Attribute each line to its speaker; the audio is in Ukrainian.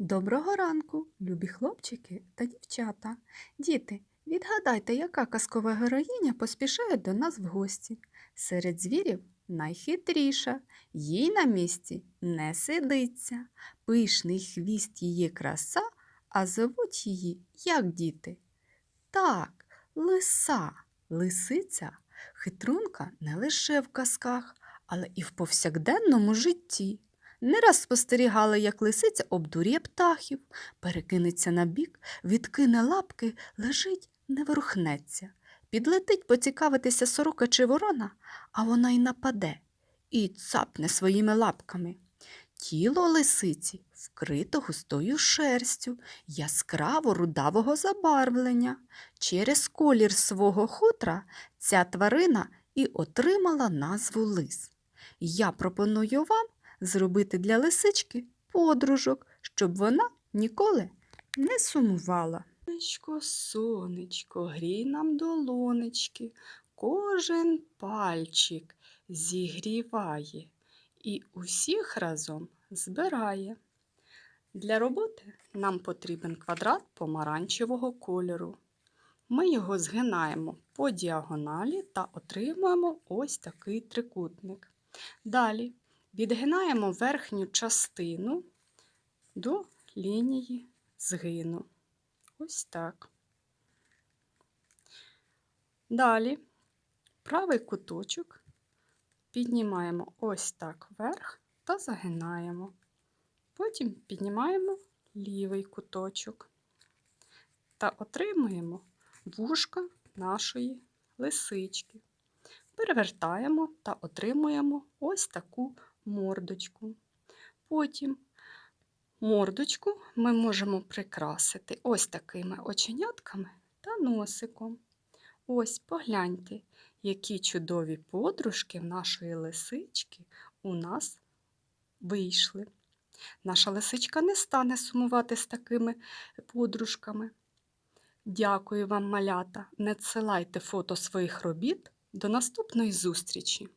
Speaker 1: Доброго ранку, любі хлопчики та дівчата. Діти, відгадайте, яка казкова героїня поспішає до нас в гості. Серед звірів найхитріша, їй на місці не сидиться. Пишний хвіст її краса, а зовуть її, як діти. Так, лиса, лисиця, хитрунка не лише в казках, але і в повсякденному житті. Не раз спостерігала, як лисиця обдурює птахів, перекинеться на бік, відкине лапки, лежить, не ворухнеться. Підлетить поцікавитися сорока чи ворона, а вона й нападе і цапне своїми лапками. Тіло лисиці вкрито густою шерстю, яскраво рудавого забарвлення. Через колір свого хутра ця тварина і отримала назву лис. Я пропоную вам зробити для лисички подружок, щоб вона ніколи не сумувала. Сонечко, сонечко, грій нам долонечки, кожен пальчик зігріває і усіх разом збирає. Для роботи нам потрібен квадрат помаранчевого кольору. Ми його згинаємо по діагоналі та отримуємо ось такий трикутник. Далі відгинаємо верхню частину до лінії згину. Ось так. Далі правий куточок піднімаємо ось так вверх та загинаємо. Потім піднімаємо лівий куточок та отримуємо вушка нашої лисички. Перевертаємо та отримуємо ось таку мордочку. Потім мордочку ми можемо прикрасити ось такими оченятками та носиком. Ось погляньте, які чудові подружки в нашої лисички у нас вийшли. Наша лисичка не стане сумувати з такими подружками. Дякую вам, малята! Не надсилайте фото своїх робіт. До наступної зустрічі!